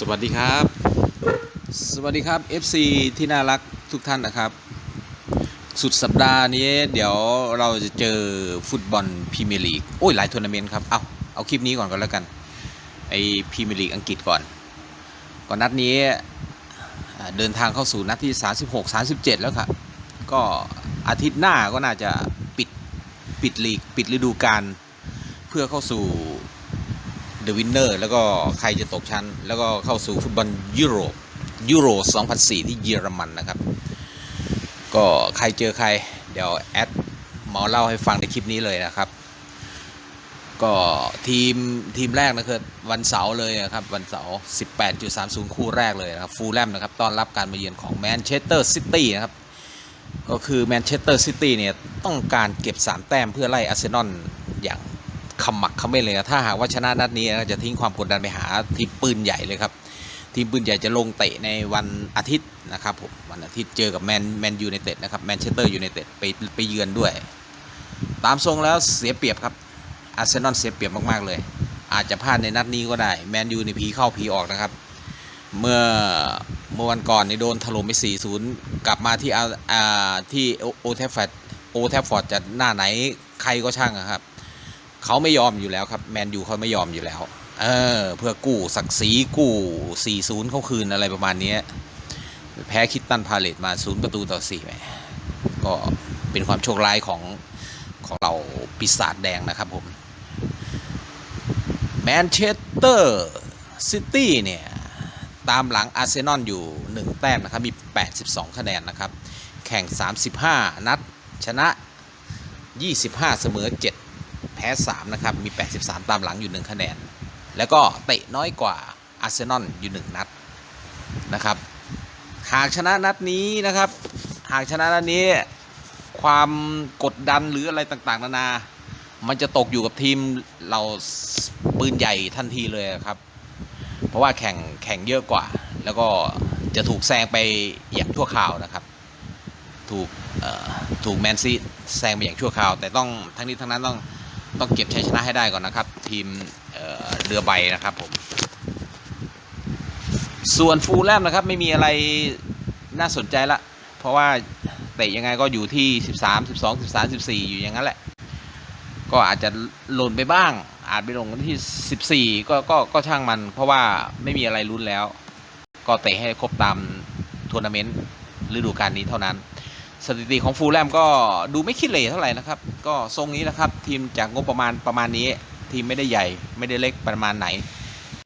สวัสดีครับ สวัสดีครับ FC ที่น่ารักทุกท่านนะครับ สุดสัปดาห์นี้เดี๋ยวเราจะเจอฟุตบอลพรีเมียร์ลีกโอ้ยหลายทัวร์นาเมนต์ครับ เอาเอาคลิปนี้ก่อนก็แล้วกัน ไอพรีเมียร์ลีกอังกฤษก่อน ก่อนนัดนี้เดินทางเข้าสู่นัดที่ 36 37 แล้วครับ ก็อาทิตย์หน้าก็น่าจะปิดปิดลีกปิดฤดูกาลเพื่อเข้าสู่ เดอะวินเนอร์แล้วก็ใครจะตกชั้น แล้วก็เข้าสู่ฟุตบอลยุโรปยูโร 2004 ที่เยอรมันนะครับ ก็ใครเจอใคร เดี๋ยวแอดมอเล่าให้ฟังในคลิปนี้เลยนะครับ ก็ทีมทีมแรกนะครับวันเสาร์เลยนะครับวันเสาร์ 18.30 คู่แรกเลยนะครับฟูลแลมนะครับต้อนรับการมาเยือนของแมนเชสเตอร์ซิตี้นะครับ ก็คือแมนเชสเตอร์ซิตี้เนี่ยต้องการเก็บ 3 แต้มเพื่อไล่อาร์เซนอลอย่าง ขมักเขม้นเลยถ้าหากว่าชนะนัดนี้จะทิ้งความกดดันไปหาทีมปืนใหญ่เลยครับ ทีมปืนใหญ่จะลงเตะในวันอาทิตย์นะครับผมวันอาทิตย์เจอกับแมนแมนยูไนเต็ดนะครับแมนเชสเตอร์ยูไนเต็ดไปไปเยือนด้วย ตามทรงแล้วเสียเปรียบครับอาร์เซนอลเสียเปรียบมากๆเลย อาจจะพลาดในนัดนี้ก็ได้แมนยูในผีเข้าผีออกนะครับเมื่อเมื่อวันก่อนนี่โดนถล่มไป 4-0 กลับมาที่อาอ่าที่โอเทฟฟอร์ดโอเทฟฟอร์ดจะหน้าไหนใครก็ช่างอะครับ เขาไม่ยอมอยู่แล้วครับแมนยูเขาไม่ยอมอยู่แล้ว เออ เพื่อกู้ศักดิ์ศรีกู้ 4-0 เขาคืนอะไรประมาณนี้แพ้คิดตันพาเลตมา 0 ประตูต่อ4แหมก็เป็นความโชคร้ายของของเราปีศาจแดงนะครับผมแมนเชสเตอร์ซิตี้เนี่ย ตามหลังอาร์เซนอลอยู่ 1 แต้มนะครับ มี 82 คะแนนนะครับ แข่ง 35 นัด ชนะ 25 เสมอ 7 พ้3นะครับมี 83 ตามหลังอยู่ 1 คะแนน แล้วก็เตะน้อยกว่าอาร์เซนอลอยู่ 1 นัดนะครับหากชนะนัดนี้นะครับ หากชนะนัดนี้ ความกดดันหรืออะไรต่างๆ นานา มันจะตกอยู่กับทีมเราปืนใหญ่ทันทีเลยครับ เพราะว่าแข่งแข่งเยอะกว่า แล้วก็จะถูกแซงไปอย่างชั่วคราวนะครับ ถูกถูกแมนซีแซงไปอย่างชั่วคราว แต่ต้องทั้งนี้ทั้งนั้นต้อง ต้องเก็บชัยชนะให้ได้ก่อนนะครับ ทีมเเรือใบนะครับผมส่วนฟูลแลมนะครับไม่มีอะไรน่าสนใจละ เพราะว่าเตะยังไงก็อยู่ที่ 13 12 13 14 อยู่อย่างนั้นแหละ ก็อาจจะหล่นไปบ้าง อาจไปลงที่ 14 ก็ก็ก็ช่างมัน เพราะว่าไม่มีอะไรลุ้นแล้ว ก็เตะให้ครบตามทัวร์นาเมนต์ฤดูกาลนี้เท่านั้น สถิติของฟูลแลมก็ดูไม่คิดเหร่เท่าไหร่นะครับ ก็ทรงนี้นะครับ ทีมจากงบประมาณประมาณนี้ ทีมไม่ได้ใหญ่ไม่ได้เล็กประมาณไหน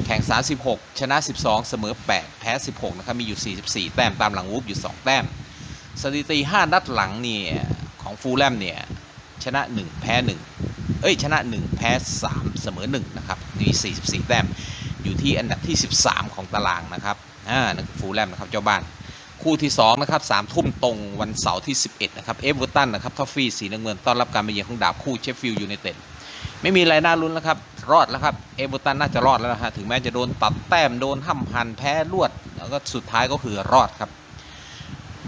แข่ง 36 ชนะ 12 เสมอ 8 แพ้ 16 นะครับ มีอยู่ 44 แต้มตามหลังวูฟอยู่ 2 แต้ม สถิติ 5 นัดหลังเนี่ยของฟูลแลมเนี่ยชนะ 1 แพ้ 1 เอ้ย ชนะ 1 แพ้ 3 เสมอ 1 นะครับ มี 44 แต้ม อยู่ที่อันดับที่ 13 ของตารางนะครับ อ่า ฟูลแลมนะครับ เจ้าบ้าน คู่ที่2นะครับสามทุ่มตรงวันเสาร์ที่ 11 นะครับ เอเวอร์ตันนะครับ ทอฟฟี่สีน้ำเงินต้อนรับการมาเยือนของดาบคู่เชฟฟิลด์ยูไนเต็ดไม่มีอะไรน่าลุ้นแล้วครับ รอดแล้วครับ เอเวอร์ตันน่าจะรอดแล้วนะฮะ ถึงแม้จะโดนตัดแต้ม โดนห้ำหันแพ้รวด แล้วก็สุดท้ายก็คือรอดครับ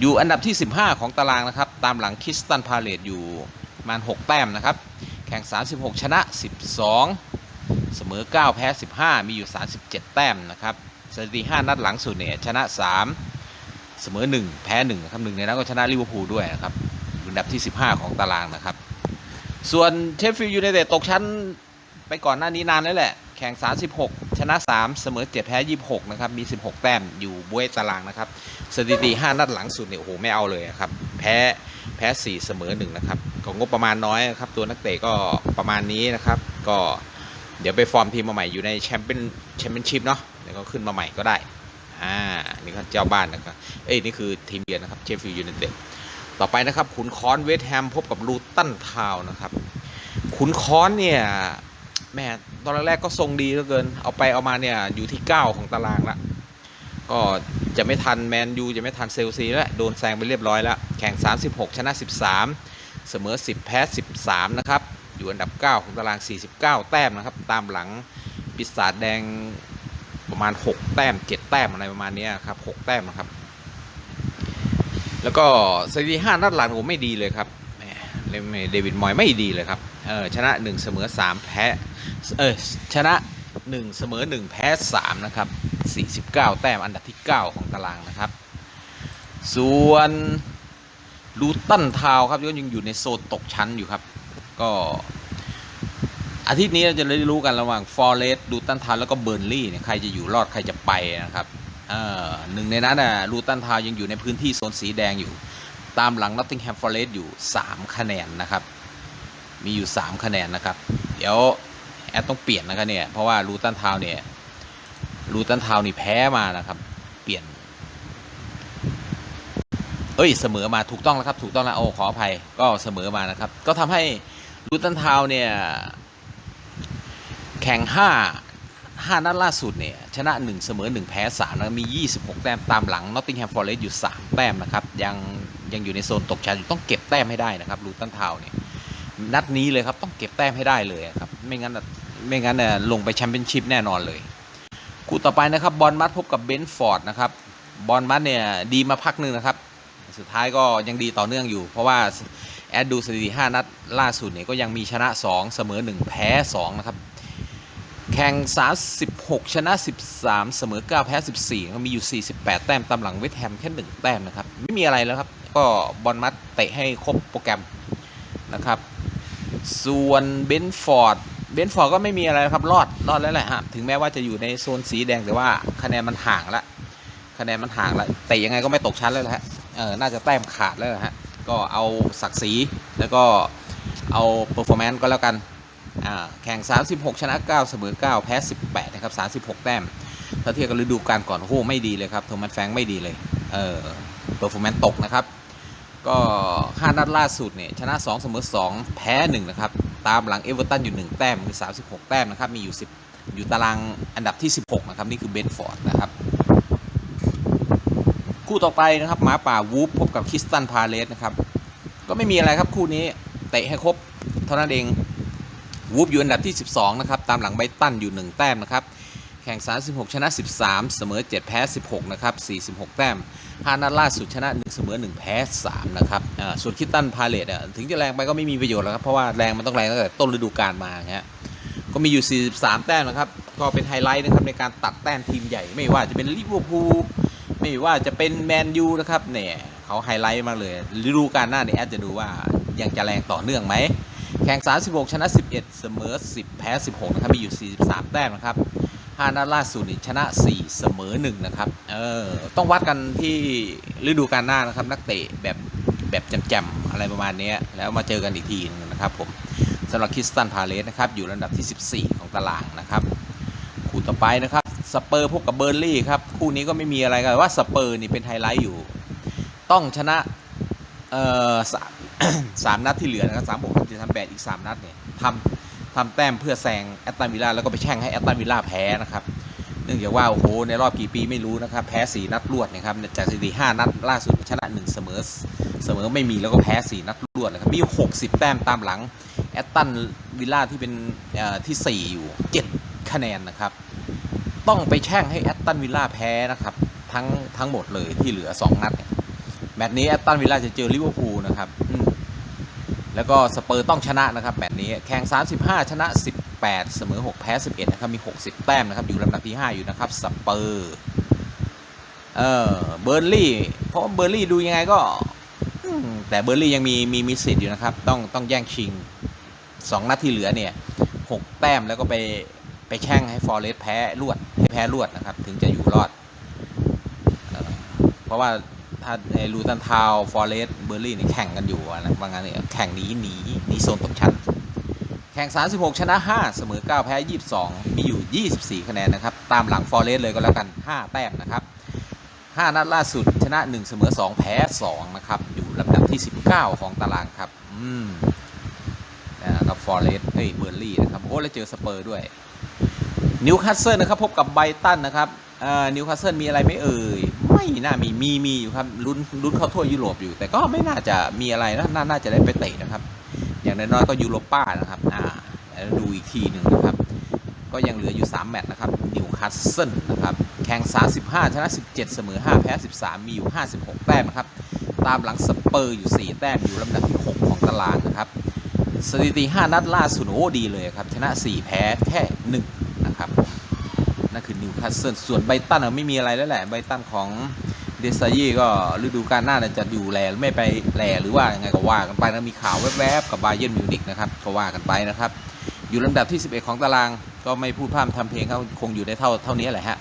อยู่อันดับที่ 15 ของตารางนะครับ ตามหลังคิสตันพาเลตอยู่ประมาณ 6 แต้มนะครับ แข่ง 36 ชนะ 12 เสมอ 9 แพ้ 15 มีอยู่ 37 แต้มนะครับสถิติ 5 นัดหลังสุดเนี่ยชนะ 3 เสมอ 1 แพ้1นะครับหนึ่งในนั้นก็ชนะลิเวอร์พูลด้วยนะครับอันดับที่ 15 ของตารางนะครับ ส่วนเชฟฟิลด์ยูไนเต็ดตกชั้นไปก่อนหน้านี้นานแล้วแหละ แข่ง 36 ชนะ 3 เสมอ 7 แพ้ 26 นะครับ มี 16 แต้มอยู่บ้วยตารางนะครับ สถิติ 5 นัดหลังสุดเนี่ยโอ้โหไม่เอาเลยครับ แพ้แพ้ 4 เสมอ 1 นะครับก็งบประมาณน้อยนะครับ ตัวนักเตะก็ประมาณนี้นะครับ ก็เดี๋ยวไปฟอร์มทีมมาใหม่อยู่ในแชมเปี้ยนแชมเปี้ยนชิพเนาะเดี๋ยวก็ขึ้นมาใหม่ก็ได้ อ่านี่ก็เจ้าบ้านนะครับเอ้ยนี่คือทีมเยือนนะครับเชฟฟิลด์ยูไนเต็ดต่อไปนะครับขุนคอนเวสต์แฮมพบกับลูตันทาวน์นะครับขุนคอนเนี่ยแม่ตอนแรกก็ทรงดีเหลือเกิน เอาไปเอามาเนี่ยอยู่ที่ 9 ของตารางละก็จะไม่ทันแมนยูจะไม่ทันเซลซีแล้วโดนแซงไปเรียบร้อยแล้ว แข่ง 36 ชนะ 13 เสมอ 10 แพ้ 13 นะครับ อยู่อันดับ 9 ของตาราง 49 แต้มนะครับ ตามหลังปีศาจแดง ประมาณ 6 แต้ม 7 แต้มอะไรประมาณนี้ครับ 6 แต้มนะครับ แล้วก็สถิติ5นัดหลังผมไม่ดีเลยครับแหมเดวิดมอยไม่ดีเลยครับเออชนะ 1 เสมอ 3 แพ้เออชนะ 1 เสมอ 1 แพ้ 3 นะครับ 49 แต้มอันดับที่ 9 ของตารางนะครับ ส่วนลูตันทาวครับยังอยู่ในโซนตกชั้นอยู่ครับ ก็ อาทิตย์นี้เราจะได้รู้กันระหว่างฟอร์เรสต์ลูตันทาวแล้วก็เบอร์นลี่เนี่ยใครจะอยู่รอดใครจะไปนะครับเอ่อหนึ่งในนั้นน่ะลูตันทาวยังอยู่ในพื้นที่โซนสีแดงอยู่ ตามหลังนอตติงแฮมฟอร์เรสต์อยู่ 3 คะแนนนะครับ มีอยู่ 3 คะแนนนะครับ เดี๋ยวแอดต้องเปลี่ยนนะครับเนี่ยเพราะว่าลูตันทาวเนี่ยลูตันทาวนี่แพ้มานะครับ เปลี่ยน เอ้ยเสมอมาถูกต้องแล้วครับ ถูกต้องแล้วโอ้ขออภัยก็เสมอมานะครับ ก็ทำให้ลูตันทาวเนี่ย แข่ง 5 5 นัดล่าสุดเนี่ยชนะ 1 เสมอ 1 แพ้3แล้วมี 26 แต้มตามหลัง Nottingham Forest อยู่ 3 แต้มนะครับ ยังยังอยู่ในโซนตกชั้นอยู่ต้องเก็บแต้มให้ได้นะครับลูตันทาวน์เนี่ยนัดนี้เลยครับต้องเก็บแต้มให้ได้เลยครับ ไม่งั้นไม่งั้นน่ยลงไปแชมเปี้ยนชิพแน่นอนเลยคู่ต่อไปนะครับบอลมัดพบกับเบนฟอร์ดนะครับบอลมัดเนี่ยดีมาพักหนึ่งนะครับ สุดท้ายก็ยังดีต่อเนื่องอยู่ เพราะว่าแอดดูสถิติ5นัดล่าสุดเนี่ยก็ยังมีชนะ 2 เสมอ 1 แพ้2นะครับ แข่ง 36 ชนะ 13 เสมอ 9 แพ้ 14 ก็มีอยู่ 48 แต้มตามหลังเวสแฮมแค่ 1 แต้มนะครับ ไม่มีอะไรแล้วครับ ก็บอลมัดเตะให้ครบโปรแกรมนะครับ ส่วนเบนฟอร์ด เบนฟอร์ดก็ไม่มีอะไรครับ รอด รอดแล้วแหละฮะ ถึงแม้ว่าจะอยู่ในโซนสีแดงแต่ว่าคะแนนมันห่างละ คะแนนมันห่างละ แต่ยังไงก็ไม่ตกชั้นแล้วละฮะ เออ น่าจะแต้มขาดแล้วละฮะ ก็เอาศักดิ์ศรีแล้วก็เอาเปอร์ฟอร์แมนซ์ก็แล้วกัน แข่ง 36 ชนะ 9 เสมอ 9 แพ้ 18 นะครับ 36 แต้ม ถ้าเทียบกับฤดูกาลก่อน โอ้โห ไม่ดีเลยครับโทมัสแฟงไม่ดีเลย เออเปอร์ฟอร์แมนซ์ตกนะครับ ก็ 5 นัดล่าสุดเนี่ย ชนะ 2 เสมอ 2 แพ้ 1 นะครับ ตามหลังเอเวอร์ตันอยู่ 1 แต้ม คือ 36 แต้มนะครับ มีอยู่ 10 อยู่ตารางอันดับที่ 16 นะครับ นี่คือเบนฟอร์ดนะครับ คู่ต่อไปนะครับหมาป่าวูฟพบกับคิสตันพาเลสนะครับ ก็ไม่มีอะไรครับคู่นี้ เตะให้ครบเท่านั้นเอง วูฟอยู่อันดับที่ 12 นะครับ ตามหลังไบตันอยู่ 1 แต้มนะครับ แข่ง 36 ชนะ 13 เสมอ 7 แพ้ 16 นะครับ 46 แต้ม5นัดล่าสุดชนะ 1 เสมอ 1 แพ้ 3 นะครับส่วนคิตตันพาเลตถึงจะแรงไปก็ไม่มีประโยชน์แล้วครับ เพราะว่าแรงมันต้องแรงตั้งแต่ต้นฤดูกาลมาฮะก็มีอยู่ 43 แต้มนะครับ ก็เป็นไฮไลท์นะครับในการตัดแต้มทีมใหญ่ ไม่ว่าจะเป็นลิเวอร์พูล ไม่ว่าจะเป็นแมนยูนะครับ เนี่ยเขาไฮไลท์มากเลยฤดูกาลหน้าเนี่ยแอดจะดูว่ายังจะแรงต่อเนื่องไหม แข่ง 36 ชนะ 11 เสมอ 10 แพ้ 16 นะครับ มีอยู่ 43 แต้มนะครับ5นัดล่าสุดนี่ชนะ 4 เสมอ 1 นะครับ เออ ต้องวัดกันที่ฤดูกาลหน้านะครับ นักเตะแบบแบบแจมๆอะไรประมาณนี้ แล้วมาเจอกันอีกทีนึงนะครับผมสำหรับคริสตันพาเลสนะครับ อยู่ลำดับที่ 14 ของตารางนะครับคู่ต่อไปนะครับสเปอร์พบกับเบอร์ลี่ครับ คู่นี้ก็ไม่มีอะไรกันว่าสเปอร์นี่เป็นไฮไลท์อยู่ ต้องชนะ เอ่อ สามนัดที่เหลือนะครับสามบวกสามแปดอีกสามนัดเนี่ยทำทำแต้มเพื่อแซงแอตตันวิลล่าแล้วก็ไปแช่งให้แอตตันวิลล่าแพ้นะครับเนื่องจากว่าโอ้โหในรอบกี่ปีไม่รู้นะครับแพ้สี่นัดรวดนะครับจากสถิติห้านัดล่าสุดชนะหนึ่งเสมอเสมอไม่มีแล้วก็แพ้สี่นัดรวดนะครับมีหกสิบแต้มตามหลังแอตตันวิลล่าที่เป็นที่สี่อยู่เจ็ดคะแนนนะครับต้องไปแช่งให้แอตตันวิลล่าแพ้นะครับทั้งทั้งหมดเลยที่เหลือ 2 นัด แมตช์นี้แอตตันวิลล่าจะเจอลิเวอร์พูลนะครับ แล้วก็สเปอร์ต้องชนะนะครับแมตช์นี้แข่ง 35 ชนะ 18 เสมอ 6 แพ้ 11 นะครับ มี 60 แต้มนะครับ อยู่ลำดับที่ 5 อยู่นะครับสเปอร์เออเบอร์ลี่เพราะเบอร์ลี่ดูยังไงก็แต่เบอร์ลี่ยังมีมีมีสิทธิ์อยู่นะครับ ต้องต้องแย่งชิง 2 นัดที่เหลือเนี่ย6แต้มแล้วก็ไปไปแช่งให้ฟอร์เรสแพ้รวดให้แพ้รวดนะครับ ถึงจะอยู่รอดเออเพราะว่า ถ้าในลูตันทาวฟอร์เรสเบอร์ลี่นี่แข่งกันอยู่อะนะบางงานเนี่ยแข่งหนีหนีหนีโซนตกชั้น แข่ง 36 ชนะ 5 เสมอ 9 แพ้ 22 มีอยู่ 24 คะแนนนะครับ ตามหลังฟอร์เรสเลยก็แล้วกัน 5 แต้มนะครับ 5 นัดล่าสุดชนะ 1 เสมอ 2 แพ้ 2 นะครับ อยู่ลำดับที่ 19 ของตารางครับ อืมนะครับฟอร์เรสเฮ้ยเบอร์ลี่นะครับโอ้แล้วเจอสเปอร์ด้วยนิวคาสเซิลนะครับพบกับไบตันนะครับนิวคาสเซิลมีอะไรไม่เอ่ย ไม่น่ามีมีมีอยู่ครับลุ้นลุ้นเข้าทั่วยุโรปอยู่ แต่ก็ไม่น่าจะมีอะไรนะนน่าจะได้ไปเตะนะครับ อย่างน้อยๆก็ยูโรป้านะครับอ่าดูอีกทีหนึ่งนะครับ ก็ยังเหลืออยู่ 3 แมตช์นะครับนิวคาสเซิลนะครับแข่ง 35 ชนะ 17 เสมอ 5 แพ้ 13 มีอยู่ 56 แต้มนะครับ ตามหลังสเปอร์อยู่ 4 แต้มอยู่ลำดับที่ 6 ของตารางนะครับสถิติ 5 นัดล่าสุดโอ้ดีเลยครับ ชนะ 4 แพ้แค่1นะครับผม คือนิวคาสเซิลส่วนไบตันไม่มีอะไรแล้วแหละไบตันของเดซายีก็ฤดูกาลหน้าจะอยู่แลหรือไม่ไปแลหรือว่ายังไงก็ว่ากันไปนะมีข่าวแวบๆ กับไบเยนมิวนิกนะครับก็ว่ากันไปนะครับ อยู่ลำดับที่ 11 ของตารางก็ไม่พูดพร่ำทำเพลงเขาคงอยู่ในเท่าเท่านี้แหละฮะ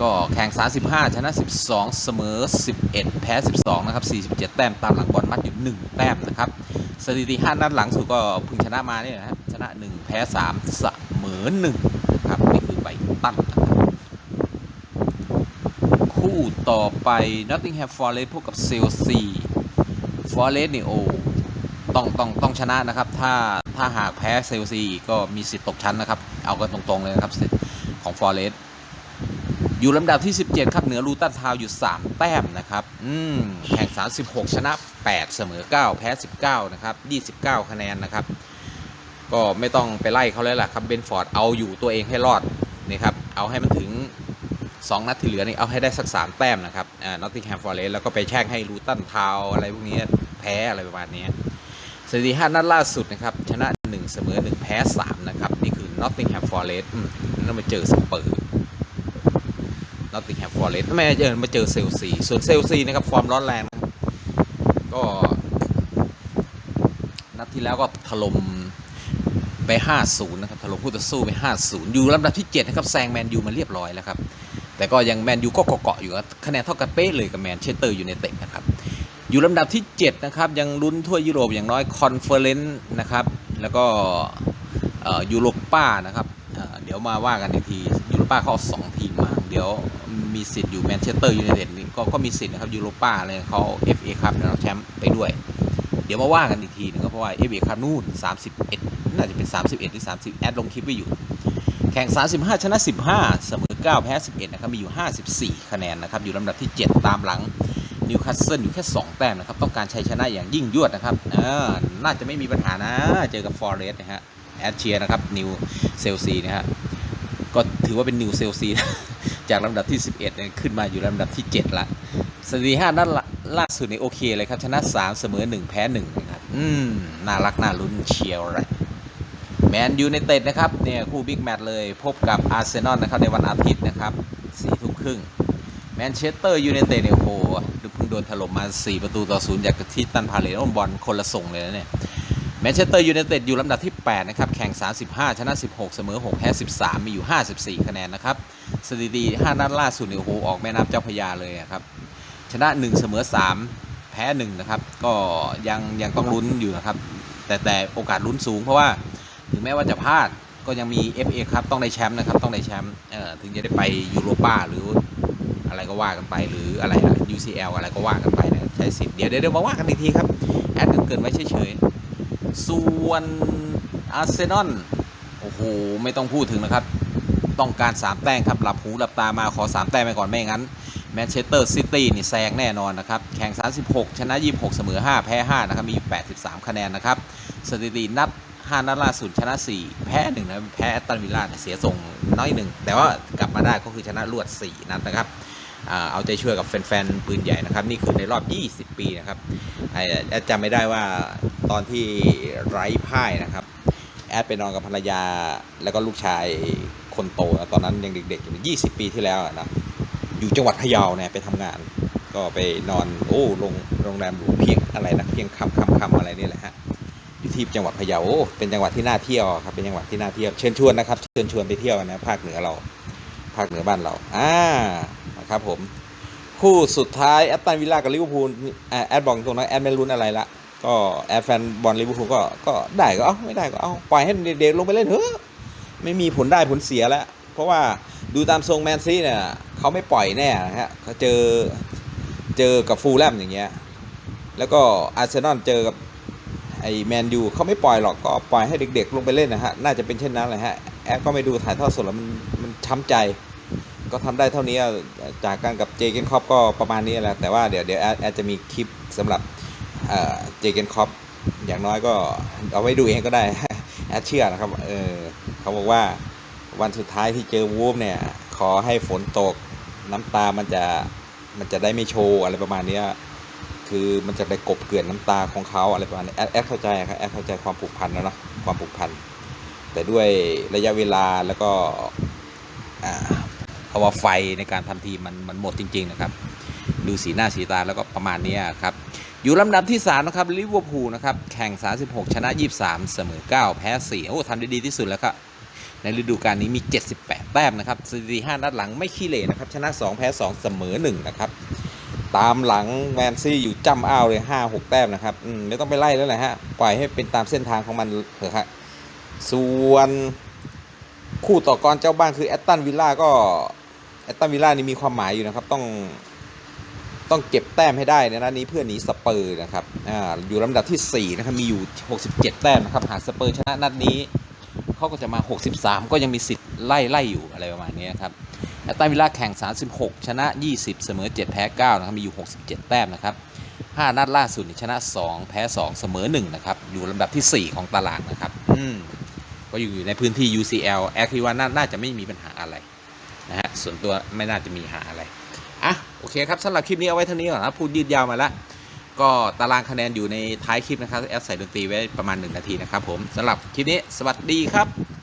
ก็แข่ง 35 ชนะ 12 เสมอ 11 แพ้ 12 นะครับ 47 แต้ม ตามหลังบอลมัดอยู่ 1 แต้มนะครับ สถิติ 5 นัดหลังสุดก็เพิ่งชนะมาเนี่ยนะครับ ชนะ 1 แพ้ 3 เสมอ1นะครับนี่ ตัน คู่ต่อไป Nottingham Forest พบกับเซลซี Forest นี่โอต้องต้องต้องชนะนะครับ ถ้าถ้าหากแพ้เซลซีก็มีสิทธิ์ตกชั้นนะครับ เอากันตรงๆเลยนะครับสิทธิ์ของฟอร์เรสอยู่ลำดับที่ 17 ครับเหนือลูตันทาวอยู่ 3 แต้มนะครับ อืมแข่ง 36 ชนะ 8 เสมอ 9 แพ้ 19 นะครับ 29 คะแนนนะครับ ก็ไม่ต้องไปไล่เขาเลยล่ะครับ เบนฟอร์ดเอาอยู่ตัวเองให้รอด นี่ครับเอาให้มันถึง 2 นัดที่เหลือนี่เอาให้ได้สัก 3 แต้มนะครับนอตติงแฮมฟอร์เรสแล้วก็ไปแช่งให้ลูตันทาวอะไรพวกนี้แพ้อะไรประมาณนี้สถิติ5นัดล่าสุดนะครับชนะ 1 เสมอ 1 แพ้ 3 นะครับ นี่คือ Nottingham Forest อืมแล้วมาเจอสเปอร์ Nottingham Forest ทำไมเจอมาเจอเซลซีส่วนเซลซีนะครับฟอร์มร้อนแรงนะก็นัดที่แล้วก็ถล่ม ไป 5-0 นะครับถล่มคู่ต่อสู้ไป 5-0 อยู่ลำดับที่ 7 นะครับ แซงแมนยูมาเรียบร้อยแล้วครับ แต่ก็ยังแมนยูก็เกาะๆอยู่ครับคะแนนเท่ากันเป๊ะเลยกับแมนเชสเตอร์อยูไนเต็ดนะครับ อยู่ลำดับที่ 7 นะครับ ยังลุ้นทั่วยุโรปอย่างน้อยคอนเฟอเรนซ์นะครับ แล้วก็ยูโรป้านะครับ เดี๋ยวมาว่ากันอีกทียูโรป้าเขาสองทีมมาเดี๋ยวมีสิทธิ์อยู่แมนเชสเตอร์ยูไนเต็ดนี่ก็ก็มีสิทธิ์นะครับยูโรป้าเลยเขาเอฟเอคัพนะแชมป์ไปด้วย ดี๋ยวมาว่ากันอีกทีนึงครับเพราะว่าเอฟเอคัพนู่น31 น่าจะเป็น 31 หรือ 30 แอดลงคลิปไว้อยู่ แข่ง 35 ชนะ 15 เสมอ 9 แพ้ 11 นะครับ มีอยู่ 54 คะแนนนะครับ อยู่ลำดับที่ 7 ตามหลังนิวคาสเซิลอยู่แค่ 2 แต้มนะครับ ต้องการชัยชนะอย่างยิ่งยวดนะครับอ่าน่าจะไม่มีปัญหานะ เจอกับฟอร์เรสนะฮะ แอดเชียนะครับ นิวเซลซีนะฮะ ก็ถือว่าเป็นนิวเซลซีจากลำดับที่ 11เนี่ยขึ้นมาอยู่ลำดับที่ 7 ละสถิติ5นัดละ ล่าสุดนี่โอเคเลยครับ ชนะ 3 เสมอ 1 แพ้ 1 นะครับ อืม น่ารัก น่าลุ้นเชียร์เลยแมนยูไนเต็ดนะครับ เนี่ย คู่บิ๊กแมตช์เลย พบกับอาร์เซนอลนะครับ ในวันอาทิตย์นะครับสี่ทุ่มครึ่งแมนเชสเตอร์ยูไนเต็ดเนี่ยโอ้โหดูเพิ่งโดนถล่มมา 4 ประตูต่อศูนย์จากที่ตันพาเลตบอลคนละส่งเลยนะเนี่ยแมนเชสเตอร์ยูไนเต็ดอยู่ลำดับที่ 8 นะครับ แข่ง 35 ชนะ 16 เสมอ 6 แพ้ 13 มีอยู่ 54 คะแนนนะครับ สถิติ 5 นัดล่าสุดเนี่ยโอ้โห ออกแม่น้ำเจ้าพยาเลยครับ ชนะ 1 เสมอ 3 แพ้ 1 นะครับ ก็ยังยังต้องลุ้นอยู่นะครับ แต่แต่โอกาสลุ้นสูงเพราะว่าถึงแม้ว่าจะพลาดก็ยังมี FA ครับต้องได้แชมป์นะครับต้องได้แชมป์ถึงจะได้ไปยูโรป้าหรืออะไรก็ว่ากันไปหรืออะไรอะ UCL อะไรก็ว่ากันไปนะใช้สิทธิ์เดี๋ยวเดี๋ยวมาว่ากันอีกทีครับแอดเกินไว้เฉยๆส่วนอาร์เซนอลโอ้โหไม่ต้องพูดถึงนะครับ ต้องการ 3 แต้มครับหลับหูหลับตามาขอ 3 แต้มไปก่อนไม่งั้น แมนเชสเตอร์ซิตี้นี่แซงแน่นอนนะครับ แข่ง 36 ชนะ 26 เสมอ 5 แพ้ 5 นะครับ มีอยู่ 83 คะแนนนะครับ สถิตินัด 5 นัดล่าสุดชนะ 4 แพ้1นะแพ้ตตันวิลล่าเสียส่งน้อยหนึ่ง แต่ว่ากลับมาได้ก็คือชนะรวด 4 นัดนะครับเอาใจช่วยกับแฟนๆ ปืนใหญ่นะครับ นี่คือในรอบ 20 ปีนะครับแอดจำไม่ได้ว่าตอนที่ไร้พ่ายนะครับ แอดไปนอนกับภรรยาแล้วก็ลูกชายคนโตนะตอนนั้นยังเด็กๆอยู่20 ปีที่แล้วนะ อยู่จังหวัดพะเยาเนี่ยไปทำงาน ก็ไปนอนโอ้โรงโรงแรมหรูเพียงอะไรนะเพียงคำคำคำอะไรนี่แหละฮะอยู่ที่จังหวัดพะเยาโอ้เป็นจังหวัดที่น่าเที่ยวครับเป็นจังหวัดที่น่าเที่ยวเชิญชวนนะครับเชิญชวนไปเที่ยวนะภาคเหนือเรา ภาคเหนือบ้านเราอ่านะครับผมคู่สุดท้ายแอตตันวิลล่ากับลิเวอร์พูลแอดบอกตรงนั้นแอดไม่ลุ้นอะไรละก็แอดแฟนบอลลิเวอร์พูลก็ก็ได้ก็เอาไม่ได้ก็เอาปล่อยให้เด็กๆลงไปเล่นเถอะไม่มีผลได้ผลเสียแล้ว เพราะว่า ดูตามทรงแมนซีเนี่ยเขาไม่ปล่อยแน่นะฮะเขาเจอเจอกับฟูลแลมอย่างเงี้ยแล้วก็อาร์เซนอลเจอกับไอ้แมนยูเขาไม่ปล่อยหรอกก็ปล่อยให้เด็กๆลงไปเล่นนะฮะ น่าจะเป็นเช่นนั้นแหละฮะ แอดก็ไม่ดูถ่ายทอดสดแล้วมันมันช้ำใจ ก็ทำได้เท่านี้จากการกับเจเกนคอปก็ประมาณนี้แหละแต่ว่าเดี๋ยวเดี๋ยวแอดจะมีคลิปสำหรับเอ่อเจเกนคอปอย่างน้อยก็เอาไว้ดูเองก็ได้แอดเชื่อนะครับเออเขาบอกว่า วันสุดท้ายที่เจอวูฟเนี่ย ขอให้ฝนตกน้ำตามันจะมันจะได้ไม่โชว์อะไรประมาณเนี้ยคือมันจะไปกบเกลื่อนน้ำตาของเขาอะไรประมาณนี้แอดแอดเข้าใจครับแอดเข้าใจความผูกพันนะเนาะความผูกพันแต่ด้วยระยะเวลาแล้วก็อ่าเพราะว่าไฟในการทำทีมมันมันหมดจริง ๆ นะครับ ดูสีหน้าสีตาแล้วก็ประมาณนี้ครับ อยู่ลำดับที่ 3 นะครับลิเวอร์พูลนะครับ แข่ง 36 ชนะ 23 เสมอ 9 แพ้ 4 โอ้ทำได้ดีที่สุดแล้วครับ ในฤดูกาลนี้มี 78 แต้มนะครับสถิติ5นัดหลังไม่ขี้เหร่นะครับ ชนะ 2 แพ้ 2 เสมอ 1 นะครับ ตามหลังแมนซี่อยู่จ้ำอ้าวเลย 5 6 แต้มนะครับมไม่ต้องไปไล่แล้วแหละฮะ ปล่อยให้เป็นตามเส้นทางของมันเถอะฮะส่วนคู่ต่อกรเจ้าบ้านคือแอตตันวิลล่าก็แอตตันวิลล่านี่มีความหมายอยู่นะครับ ต้องต้องเก็บแต้มให้ได้ในนัดนี้เพื่อหนีสเปอร์นะครับ อ่า อยู่ลำดับที่ 4 นะครับ มีอยู่ 67 แต้มนะครับ หากสเปอร์ชนะนัดนี้ เขาก็จะมา 63 ก็ยังมีสิทธิ์ไล่ไล่อยู่อะไรประมาณนี้ครับแอตตันวิลล่าแข่ง 36 ชนะ 20 เสมอ 7 แพ้ 9 นะครับ มีอยู่ 67 แต้มนะครับ 5 นัดล่าสุดชนะ 2 แพ้ 2 เสมอ 1 นะครับ อยู่ลำดับที่ 4 ของตารางนะครับ อืมก็อยู่ในพื้นที่ UCL แอคิดว่าน่าน่าจะไม่มีปัญหาอะไรนะฮะ ส่วนตัวไม่น่าจะมีหาอะไร อะ โอเคครับสำหรับคลิปนี้เอาไว้เท่านี้ก่อนนะ พูดยืดยาวมาแล้ว ก็ตารางคะแนนอยู่ในท้ายคลิปนะครับแอดใส่ดนตรีไว้ประมาณ 1 นาทีนะครับผมสำหรับคลิปนี้สวัสดีครับ